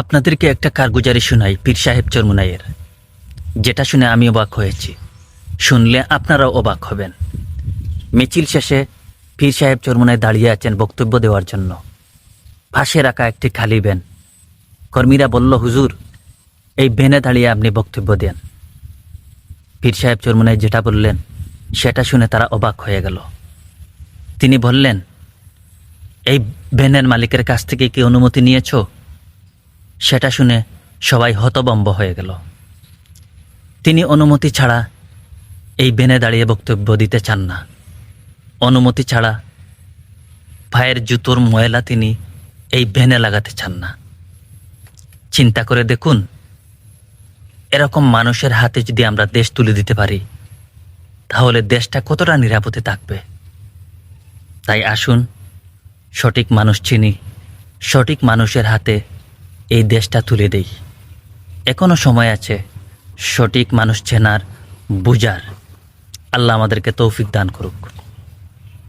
আপনাদেরকে একটা কারগুজারি শোনাই, পীর সাহেব চরমুনাইয়ের। যেটা শুনে আমি অবাক হয়েছি। শুনলে আপনারাও অবাক হবেন। মিছিল শেষে পীর সাহেব চরমুনায় দাঁড়িয়ে আছেন বক্তব্য দেওয়ার জন্য। পাশে রাখা একটি খালি ভ্যান কর্মীরা বলল, হুজুর, এই ভ্যানে দাঁড়িয়ে আপনি বক্তব্য দেন। পীর সাহেব চরমুনায় যেটা বললেন, সেটা শুনে তারা অবাক হয়ে গেল। তিনি বললেন, এই ভ্যানের মালিকের কাছ থেকে কি অনুমতি নিয়েছো? সেটা শুনে সবাই হতবম্ব হয়ে গেল। তিনি অনুমতি ছাড়া এই বেনে দাঁড়িয়ে বক্তব্য দিতে চান না। অনুমতি ছাড়া ভাইয়ের জুতোর ময়লা তিনি এই ভেনে লাগাতে চান না। চিন্তা করে দেখুন, এরকম মানুষের হাতে যদি আমরা দেশ তুলে দিতে পারি, তাহলে দেশটা কতটা নিরাপদে থাকবে? তাই আসুন, সঠিক মানুষ চিনি, সঠিক মানুষের হাতে এই দেশটা তুলে দেই। এখনও সময় আছে সঠিক মানুষ চেনার বুজার আল্লাহ আমাদেরকে তৌফিক দান করুক।